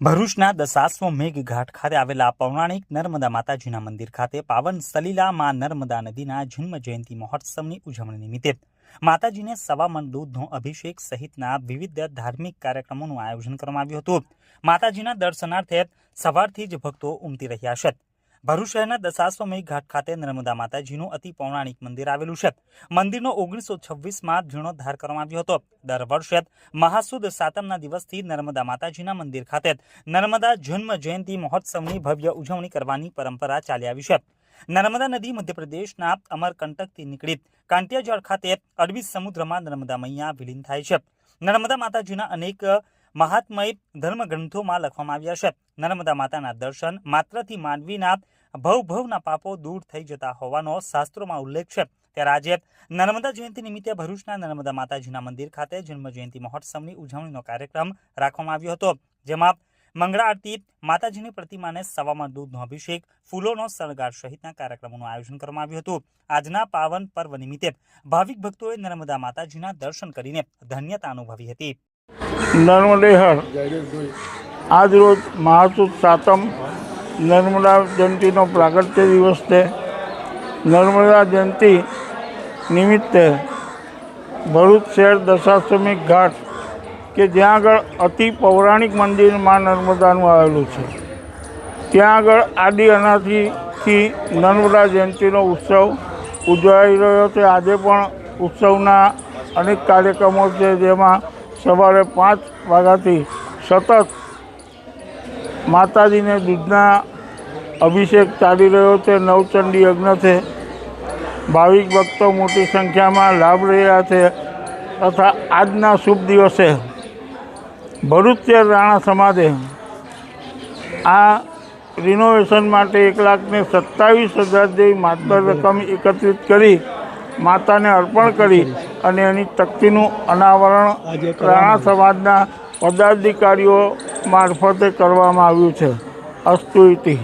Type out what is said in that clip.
ભરૂચના દશાશ્વ મેઘ ઘાટ ખાતે આવેલા પૌરાણિક નર્મદા માતાજીના મંદિર ખાતે પાવન સલીલા માં નર્મદા નદીના જન્મ જયંતિ મહોત્સવની ઉજવણી નિમિત્તે માતાજીને સવા મણ દૂધનો અભિષેક સહિતના વિવિધ ધાર્મિક કાર્યક્રમોનું આયોજન કરવામાં આવ્યું હતું. માતાજીના દર્શનાર્થે સવારથી જ ભક્તો ઉમટી રહ્યા છે. ભરૂચ શહેરના દશાશ્વમય ઘાટ ખાતે નર્મદા માતાજીનું અતિ પૌરાણિક મંદિર આવેલું છે. મંદિરનો ઓગણીસો છવ્વીસમાં જીર્ણોદ્ધાર કરવામાં આવ્યો હતો. દર વર્ષે મહાસુદ સાતમના દિવસથી નર્મદા માતાજીના મંદિર ખાતે નર્મદા જન્મ જયંતિ મહોત્સવની ભવ્ય ઉજવણી કરવાની પરંપરા ચાલી આવી છે. નર્મદા નદી મધ્યપ્રદેશના અમરકંટકથી નીકળી કાંટિયાજળ ખાતે અરબી સમુદ્રમાં નર્મદા મૈયા વિલીન થાય છે. નર્મદા માતાજીના અનેક મહાત્મય ધર્મગ્રંથોમાં લખવામાં આવ્યા છે. નર્મદા માતાના દર્શન માત્રથી માનવીના ભવ ભવના પાપો દૂર થઈ જતા હોવાનો શાસ્ત્રોમાં ઉલ્લેખ છે. ત્યારે આજે નર્મદા જયંતિ નિમિત્તે ભરૂચના નર્મદા માતાજીના મંદિર ખાતે જન્મ જયંતિ મહોત્સવની ઉજવણીનો કાર્યક્રમ રાખવામાં આવ્યો હતો. જેમાં મંગળા આરતી, માતાજીની પ્રતિમાને સવામાં દૂધનો અભિષેક, ફૂલોનો શણગાર સહિતના કાર્યક્રમોનું આયોજન કરવામાં આવ્યું હતું. આજના પાવન પર્વ નિમિત્તે ભાવિક ભક્તોએ નર્મદા માતાજીના દર્શન કરીને ધન્યતા અનુભવી હતી. નર્મદેહર. આજરોજ મહાસુદ સાતમ નર્મદા જયંતિનો પ્રાગટ્ય દિવસ છે. નર્મદા જયંતિ નિમિત્તે ભરૂચ શહેર દશાશ્રમિક ઘાટ કે જ્યાં આગળ અતિ પૌરાણિક મંદિરમાં નર્મદાનું આવેલું છે. ત્યાં આગળ આદિ અનાથીથી નર્મદા જયંતિનો ઉત્સવ ઉજવાઈ રહ્યો છે. આજે પણ ઉત્સવના અનેક કાર્યક્રમો છે જેમાં સવારે પાંચ વાગ્યાથી સતત માતાજીને દૂધના અભિષેક ચાલી રહ્યો છે નવચંડી યજ્ઞ છે. ભાવિક ભક્તો મોટી સંખ્યામાં લાભ રહ્યા છે તથા આજના શુભ દિવસે ભરૂચેર રાણા સમાજે આ રિનોવેશન માટે એક લાખને સત્તાવીસ હજાર જેવી માતબર રકમ એકત્રિત કરી માતાને અર્પણ કરી અને એની તકતીનું અનાવરણ રાણા સમાજના પદાધિકારીઓ મારફતે કરવામાં આવ્યું છે. અસ્તુ ઇતિ